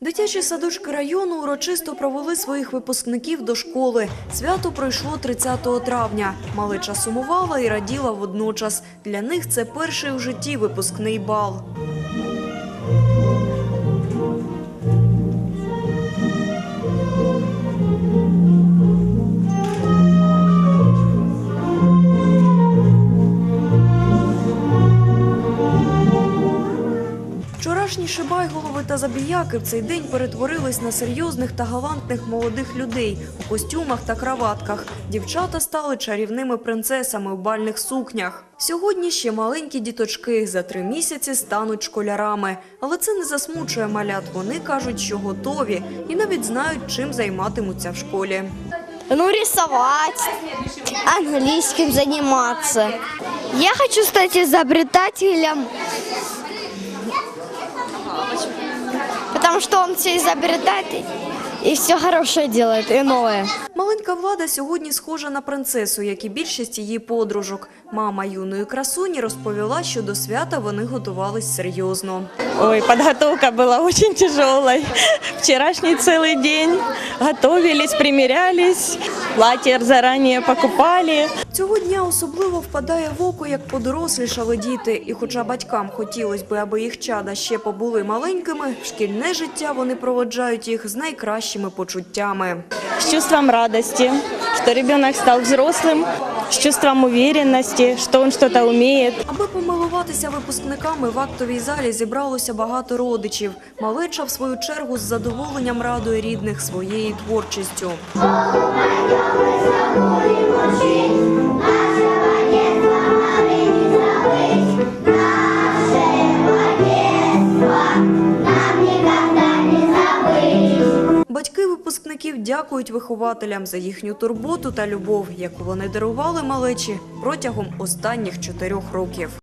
Дитячі садочки району урочисто провели своїх випускників до школи. Свято пройшло 30 травня. Малеча сумувала і раділа водночас. Для них це перший у житті випускний бал. Вчорашні шибайголови та забіяки в цей день перетворились на серйозних та галантних молодих людей у костюмах та краватках. Дівчата стали чарівними принцесами у бальних сукнях. Сьогодні ще маленькі діточки за три місяці стануть школярами. Але це не засмучує малят. Вони кажуть, що готові і навіть знають, чим займатимуться в школі. Ну, рисовать, английским заниматься. Я хочу стать изобретателем. Потому что он все изобретает и все хорошее делает, и новое. Маленька влада сьогодні схожа на принцесу, як і більшість її подружок. Мама юної красуні розповіла, що до свята вони готувались серйозно. Ой, подготовка була дуже тяжелой. Вчорашній цілий день готовились, примерялись, платье заранее покупали. Цього дня особливо впадає в око, як подорослішали діти. І хоча батькам хотілося би, аби їх чада ще побули маленькими, в шкільне життя вони проводжають їх з найкращими почуттями. З чувством радості, що дитина став взрослым, с чувством уверенности, что он что-то умеет. Аби помилуватися випускниками в актовій залі зібралося багато родичів. Малеча, в свою чергу, з задоволенням радує рідних своєю творчістю. Випускників дякують вихователям за їхню турботу та любов, яку вони дарували малечі протягом останніх чотирьох років.